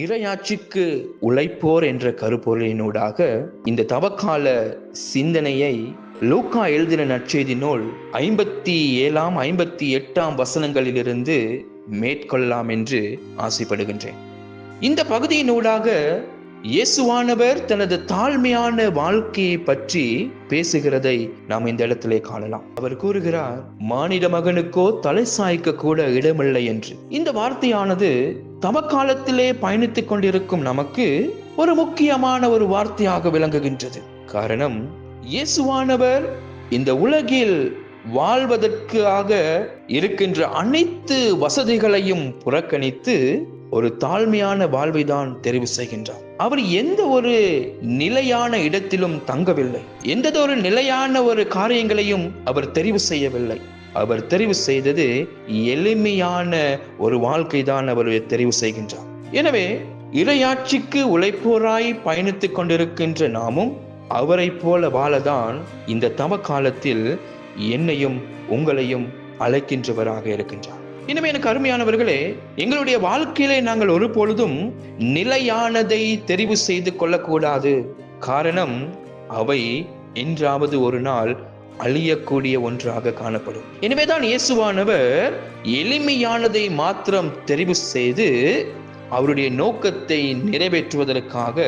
இறையாட்சிக்கு உழைப்போர் என்ற கருப்பொருளினூடாக இந்த தவக்கால சிந்தனையை லூக்கா எழுதின நற்செய்தி நூல் ஐம்பத்தி ஏழாம் ஐம்பத்தி எட்டாம் வசனங்களிலிருந்து மேற்கொள்ளலாம் என்று ஆசைப்படுகின்றேன். இந்த பகுதியினூடாக இயேசுவானவர் தனது தாழ்மையான வாழ்க்கையை பற்றி பேசுகிறதை நாம் இந்த இடத்திலே காணலாம். அவர் கூறுகிறார் மானிட மகனுக்கோ தலை சாய்க்க கூட இடமில்லை என்று. இந்த வார்த்தையானது தமக்காலத்திலே பயணித்துக் கொண்டிருக்கும் நமக்கு ஒரு முக்கியமான ஒரு வார்த்தையாக விளங்குகின்றது. காரணம் இயேசுவானவர் இந்த உலகில் வாழ்வதற்காக இருக்கின்ற அனைத்து வசதிகளையும் புறக்கணித்து ஒரு தாழ்மையான வாழ்வை தான் தெரிவு செய்கின்றார். அவர் எந்த ஒரு நிலையான இடத்திலும் தங்கவில்லை. எந்த ஒரு நிலையான ஒரு காரியங்களையும் அவர் தெரிவு செய்யவில்லை. அவர் தெரிவு செய்தது எளிமையான ஒரு வாழ்க்கை தான் அவர் தெரிவு செய்கின்றார். எனவே இரையாட்சிக்கு உழைப்போராய் பயணித்துக் கொண்டிருக்கின்ற நாமும் அவரை போல வாழதான் இந்த தவ காலத்தில் என்னையும் உங்களையும் அழைக்கின்றவராக இருக்கின்றார். இனிமே எனக்கு அருமையானவர்களே எங்களுடைய வாழ்க்கையிலே நாங்கள் ஒரு பொழுதும் நிலையானதை தெரிவு செய்து கொள்ளக்கூடாது. காரணம் அவை என்றாவது ஒரு நாள் அழியக்கூடிய ஒன்றாக காணப்படும். எனவேதான் இயேசுவானவர் எளிமையானதை மாத்திரம் தெரிவு செய்து அவருடைய நோக்கத்தை நிறைவேற்றுவதற்காக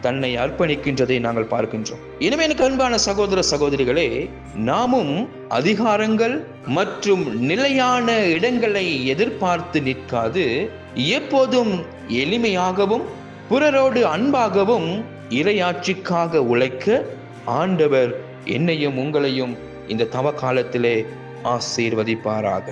தன்னை அர்ப்பணிக்கின்றதை நாங்கள் பார்க்கின்றோம். எனவே எனக்கு அன்பான சகோதர சகோதரிகளே நாமும் அதிகாரங்கள் மற்றும் நிலையான இடங்களை எதிர்பார்த்து நிற்காது எப்போதும் எளிமையாகவும் பிறரோடு அன்பாகவும் இரையாட்சிக்காக உழைக்க ஆண்டவர் என்னையும் உங்களையும் இந்த தவ காலத்திலே ஆசீர்வதிப்பாராக.